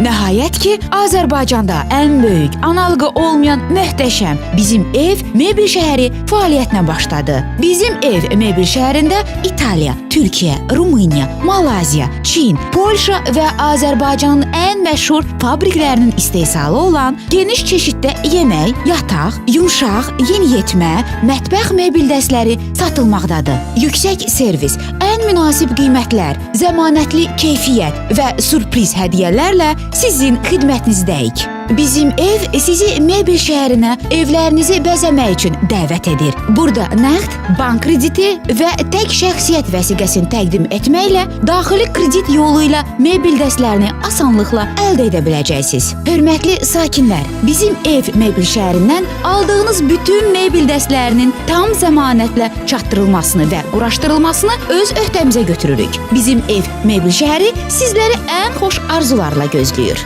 Nəhayət ki, Azərbaycanda ən böyük, analogu olmayan möhtəşəm bizim ev mebel şəhəri fəaliyyətinə başladı. Bizim ev mebel şəhərində İtaliya, Türkiyə, Rumıniya, Malaziya, Çin, Polşa və Azərbaycanın ən məşhur fabriklərinin istehsalı olan geniş çeşiddə yemək, yataq, yumşaq, yeniyetmə, mətbəx mebel dəstləri satılmaqdadır. Yüksək servis, ən münasib qiymətlər, zəmanətli keyfiyyət və sürpriz hədiyyələrlə sizin xidmətinizdəyik. Bizim ev sizi mebel şəhərinə evlərinizi bəzəmək üçün dəvət edir. Burada nəqd, bank krediti və tək şəxsiyyət vəsiqəsini təqdim etməklə daxili kredit yolu ilə mebel dəstlərini asanlıqla əldə edə biləcəksiniz. Hörmətli sakinlər, bizim ev mebel şəhərindən aldığınız bütün mebel dəstlərinin tam zəmanətlə çatdırılmasını və quraşdırılmasını öz öhdəmizə götürürük. Bizim ev mebel şəhəri sizləri ən xoş arzularla gözləyir.